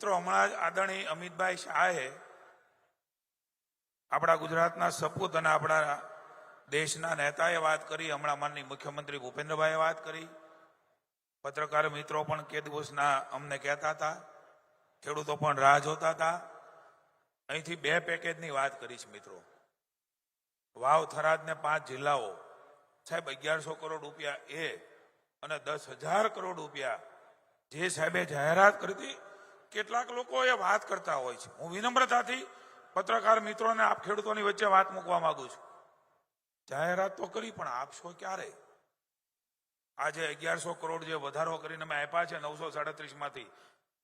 મિત્રો, હમણાં જ આદરણીય અમિતભાઈ શાહે આપણા ગુજરાતના સપૂત અને આપણા દેશના નેતાએ વાત કરી, હમણાં માનની મુખ્યમંત્રી ભૂપેન્દ્રભાઈએ વાત કરી. પત્રકાર મિત્રો પણ કે દિવસના અમને કહેતા હતા, ખેડૂતો પણ રાહ જોતા હતા. અહીંથી બે પેકેજની વાત કરીશ મિત્રો. વાવ થરાદ ને પાંચ જિલ્લાઓ, સાહેબ, અગિયારસો કરોડ રૂપિયા એ અને દસ હજાર કરોડ રૂપિયા જે સાહેબે જાહેરાત કરી હતી કેટલાક લોકો એ વાત કરતા હોય છે. હું વિનમ્રતાથી પત્રકાર મિત્રોને આપ ખેડૂતોની વચ્ચે વાત મૂકવા માંગુ છું. જાહેરાત તો કરી, પણ આપશો ક્યારે? આજે અગિયારસો કરોડ જે વધારો કરીને મેં આપ્યા છે, નવસો સાડત્રીસમાંથી,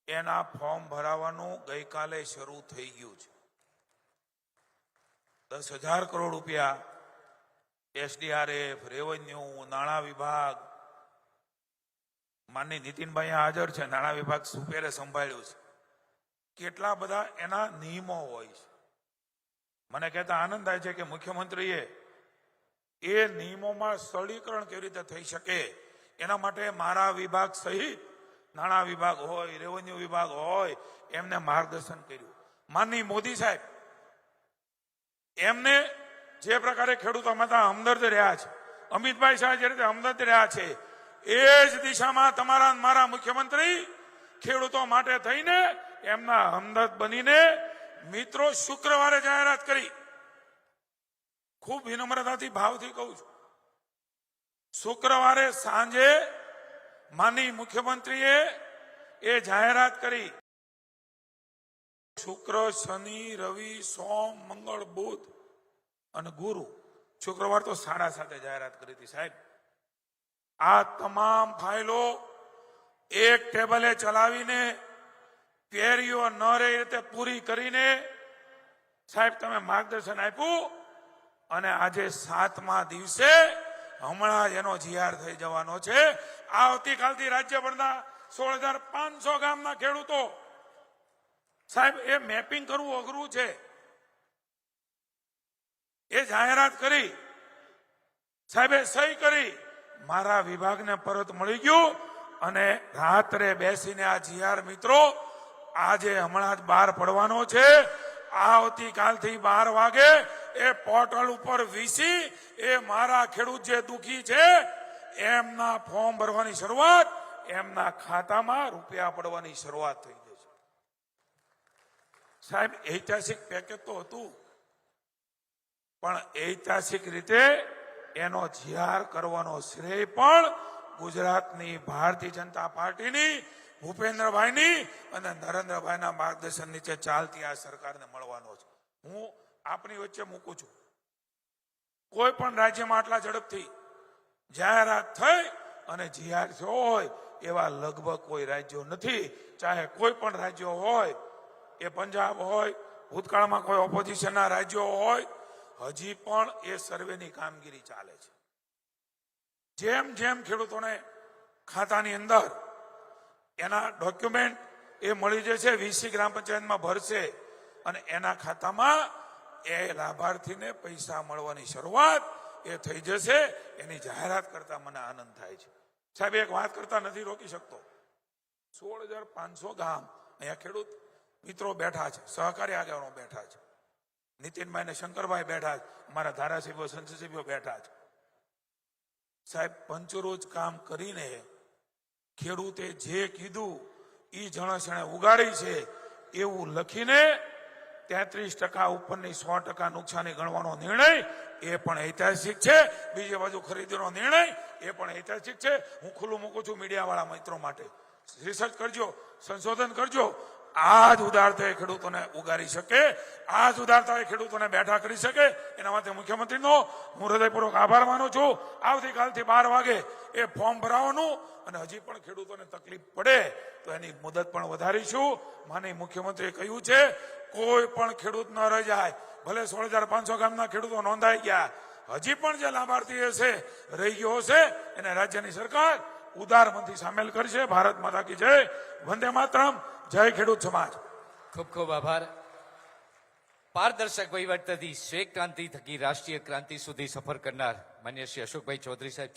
એના ફોર્મ ભરાવાનું ગઈકાલે શરૂ થઈ ગયું છે. દસ હજાર કરોડ રૂપિયા એસડીઆરએફ, રેવન્યુ, નાણાં વિભાગ માનની નીતિનભાઈ હાજર છે, નાણાં વિભાગ સુપેરે સંભાળ્યું છે. કેટલા બધા એના નિયમો હોય છે. મને કહેતા આનંદ થાય છે કે મુખ્યમંત્રીએ એ નિયમોમાં સરળીકરણ કેવી રીતે થઈ શકે, એના માટે મારા વિભાગ સહિત નાણાં વિભાગ હોય રેવન્યુ વિભાગ હોય, એમને માર્ગદર્શન કર્યું. માનની મોદી સાહેબ, એમને જે પ્રકારે ખેડૂતો માતા હમદર્દ રહ્યા છે, અમિતભાઈ શાહ જે રીતે હમદર્દ રહ્યા છે એ જ દિશામાં તમારા મારા મુખ્યમંત્રી ખેડૂતો માટે થઈને એમના હમદર્દ બનીને મિત્રો શુક્રવારે જાહેરાત કરી. ખૂબ વિનમ્રતાથી ભાવથી કહું છું. શુક્રવારે સાંજે માની મુખ્યમંત્રીએ એ જાહેરાત કરી. શુક્ર, શનિ, રવિ, સોમ, મંગળ, બુધ અને ગુરુ શુક્રવાર તો સાડા સાતે જાહેરાત કરી હતી સાહેબ. આ તમામ ફાઇલો એક ટેબલે ચલાવીને કેરીઓ ન રહે રીતે પૂરી કરીને, સાહેબ, તમે માર્ગદર્શન આપ્યું અને આજે સાતમા દિવસે હમણાં જ એનો જીઆર થઈ જવાનો છે. આવતીકાલથી રાજ્યભરના સોળ હજાર પાંચસો ગામના ખેડૂતો, સાહેબ, એ મેપિંગ કરવું અઘરું છે. એ જાહેરાત કરી, સાહેબે સહી કરી મારા વિભાગને પરત મળી ગયું અને રાત્રે બેસીને આ જીઆર મિત્રો આજે હમણાં જ બહાર પડવાનો છે. આવતીકાલથી બાર વાગે એ પોર્ટલ ઉપર વીસી એ મારા ખેડૂત જે દુખી છે, એમના ફોર્મ ભરવાની શરૂઆત, એમના ખાતામાં રૂપિયા પડવાની શરૂઆત થઈ જશે સાહેબ, ઐતિહાસિક પેકેજ તો હતું. પણ ઐતિહાસિક રીતે એનો જીઆર કરવાનો શ્રેય પણ ગુજરાતની ભારતીય જનતા પાર્ટીની, ભૂપેન્દ્રભાઈની અને નરેન્દ્રભાઈના માર્ગદર્શન નીચે ચાલતી આ સરકારને મળવાનો છે. હું આપની વચ્ચે મૂકું છું. કોઈ પણ રાજ્યમાં આટલા ઝડપથી જાહેરાત થઈ અને જીઆર થયો હોય, એવા લગભગ કોઈ રાજ્યો નથી. ચાહે કોઈ પણ રાજ્યો હોય, એ પંજાબ હોય, ભૂતકાળમાં કોઈ ઓપોઝિશનના રાજ્યો હોય હજી પણ એ સર્વેની કામગીરી ચાલે છે. જેમ જેમ ખેડૂતોને ખાતાની અંદર એના ડોક્યુમેન્ટ એ મળી જશે વીસી ગ્રામ પંચાયતમાં ભરશે અને એના ખાતામાં એ લાભાર્થીને પૈસા મળવાની શરૂઆત એ થઈ જશે, એની જાહેરાત કરતા મને આનંદ થાય છે. સાહેબ, એક વાત કરતા નથી રોકી શકતો. સોળ હજાર પાંચસો ગામ અહીંયા ખેડૂત મિત્રો બેઠા છે, સહકારી આગેવાનો બેઠા છે. નીતિનભાઈ ને શંકરભાઈ બેઠા છે અમારા ધારાસભ્યો, સંસદસભ્યો બેઠા છે સાહેબ, પંચરોજ કામ કરીને ખેડૂતે જે કીધું એ જણસણે ઉગાડી છે, એવું લખીને તેત્રીસ ટકા ઉપરની સો ટકા નુકસાની ગણવાનો નિર્ણય, એ પણ ઐતિહાસિક છે. બીજી બાજુ ખરીદીનો નિર્ણય, એ પણ ઐતિહાસિક છે. હું ખુલ્લું મૂકું છું મીડિયાવાળા મિત્રો માટે. રિસર્ચ કરજો, સંશોધન કરજો. આ જ ઉદારતા એ ખેડૂતોને ઉગારી શકે આ જ ઉદારતા એ ખેડૂતોને બેઠા કરી શકે. એના માટે મુખ્યમંત્રીનો હું હૃદયપૂર્વક આભાર માનું છું. આવતીકાલથી બાર વાગે એ ફોર્મ ભરાવાનું અને હજી પણ ખેડૂતોને તકલીફ પડે તો એની મુદત પણ વધારીશું. માની મુખ્યમંત્રીએ કહ્યું છે, કોઈ પણ ખેડૂત ન રહી જાય. ભલે સોળ હજાર પાંચસો ગામના ખેડૂતો નોંધાઈ ગયા, હજી પણ જે લાભાર્થી હશે, રહી ગયો હશે, એને રાજ્યની સરકાર ઉદાર મંથી સામેલ કરશે. ભારત માતા કી જય. વંદે માતરમ. જય ખેડૂત સમાજ. ખૂબ ખૂબ આભાર. પારદર્શક વહીવટથી શ્વેત ક્રાંતિ થકી રાષ્ટ્રીય ક્રાંતિ સુધી સફર કરનાર માન્ય શ્રી અશોકભાઈ ચૌધરી સાહેબ